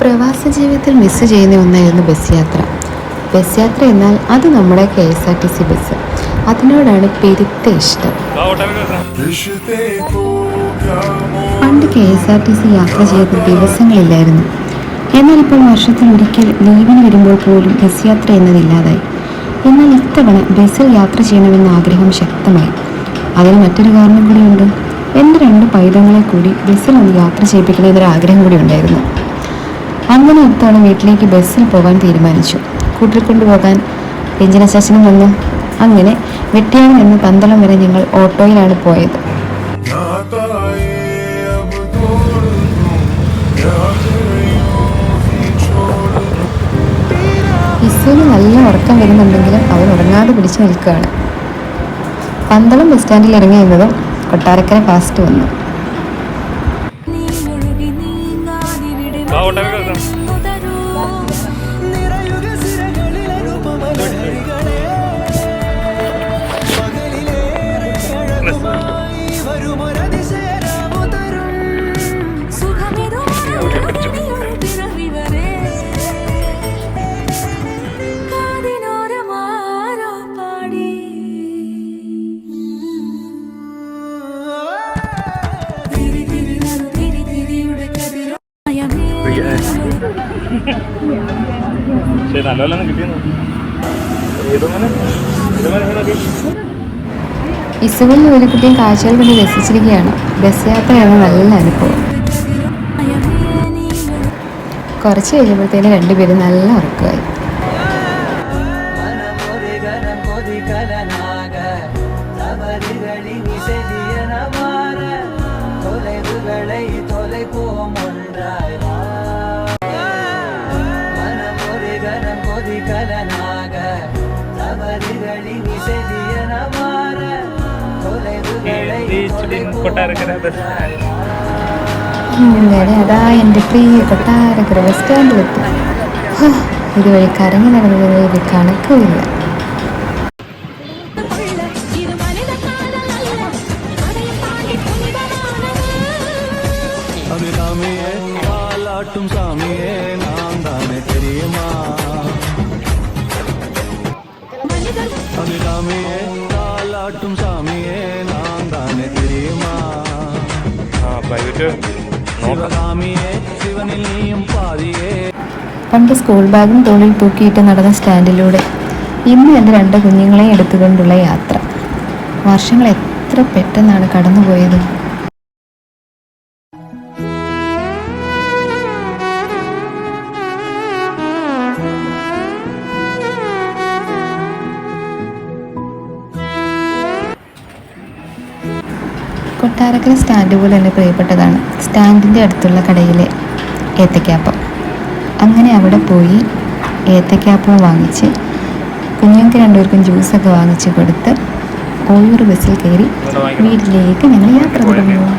പ്രവാസ ജീവിതത്തിൽ മിസ് ചെയ്യുന്ന ഒന്നായിരുന്നു ബസ് യാത്ര. ബസ് യാത്ര എന്നാൽ അത് നമ്മുടെ K S R T C bus അതിനോടാണ് പെരുത്ത ഇഷ്ടം. പണ്ട് K S R T C യാത്ര ചെയ്ത ദിവസങ്ങളില്ലായിരുന്നു. എന്നാൽ ഇപ്പോൾ വർഷത്തിൽ ഒരിക്കൽ ലീവിന് വരുമ്പോൾ പോലും ബസ് യാത്ര എന്നതില്ലാതായി. എന്നാൽ ഇത്തവണ ബസ്സിൽ യാത്ര ചെയ്യണമെന്ന ആഗ്രഹം ശക്തമായി. അതിന് മറ്റൊരു കാരണം കൂടിയുണ്ട്. എന്റെ രണ്ട് പൈതങ്ങളെ കൂടി ബസ്സിൽ ഒന്ന് യാത്ര ചെയ്യിപ്പിക്കണമെന്നൊരു ആഗ്രഹം കൂടി ഉണ്ടായിരുന്നു. അങ്ങനെ ഒരു വീട്ടിലേക്ക് ബസ്സിൽ പോകാൻ തീരുമാനിച്ചു. കൂട്ടിൽ കൊണ്ടുപോകാൻ രഞ്ജന ശാസനം വന്നു. അങ്ങനെ വെട്ടിയാനിൽ നിന്ന് പന്തളം വരെ ഞങ്ങൾ ഓട്ടോയിലാണ് പോയത്. ഇസുവിന് നല്ല ഉറക്കം വരുന്നുണ്ടെങ്കിലും അവൻ ഉറങ്ങാതെ പിടിച്ചു നിൽക്കുകയാണ്. പന്തളം ബസ് സ്റ്റാൻഡിൽ ഇറങ്ങി എന്നതും കൊട്ടാരക്കര ഫാസ്റ്റ് വന്നു. బాగుంటుంది కదా. നല്ലപോലെ കിട്ടിയെന്നു ഏതൊങ്ങനെ ഇസുവിൽ ഒരു കുട്ടിയും കാഴ്ചകൾ കൊണ്ട് രസിച്ചിരിക്കുകയാണ്. ബസ് യാത്രയാണ് നല്ല അനുഭവം. കുറച്ച് കഴിയുമ്പോഴത്തേന് രണ്ടുപേരും നല്ല ഉറക്കമായി. கொதிகலனாக தவறுகளின் இசையன மாற தொலைவுகளை தொலைப்போம் കൊട്ടാരക്കര ബസ് ഇങ്ങനെ അതാ എൻ്റെ പ്രിയ കൊട്ടാരക്കര ബസ് സ്റ്റാൻഡിലെത്തി ഹോ, ഇതുവഴി കറങ്ങി നടന്നതിന് ഒരു കണക്കുമില്ല அபிராமியே പണ്ട് സ്കൂൾ ബാഗും തോളിൽ തൂക്കിയിട്ട് നടന്ന സ്റ്റാൻഡിലൂടെ ഇന്ന് എന്റെ രണ്ട് കുഞ്ഞുങ്ങളെ എടുത്തുകൊണ്ടുള്ള യാത്ര. വർഷങ്ങൾ എത്ര പെട്ടെന്നാണ് കടന്നുപോയത്. കൊട്ടാരക്കര സ്റ്റാൻഡ് പോലെ തന്നെ പ്രിയപ്പെട്ടതാണ്. സ്റ്റാൻഡിന്റെ അടുത്തുള്ള കടയിലെ ഏത്തക്കാപ്പം. അങ്ങനെ അവിടെ പോയി ഏത്തക്കാപ്പം വാങ്ങിച്ച് കുഞ്ഞുങ്ങൾക്ക് രണ്ടുപേർക്കും ജ്യൂസൊക്കെ വാങ്ങിച്ച് കൊടുത്ത് ഓയൂർ ബസ്സിൽ കയറി വീട്ടിലേക്ക് ഞങ്ങൾ യാത്ര തുടങ്ങുന്നു.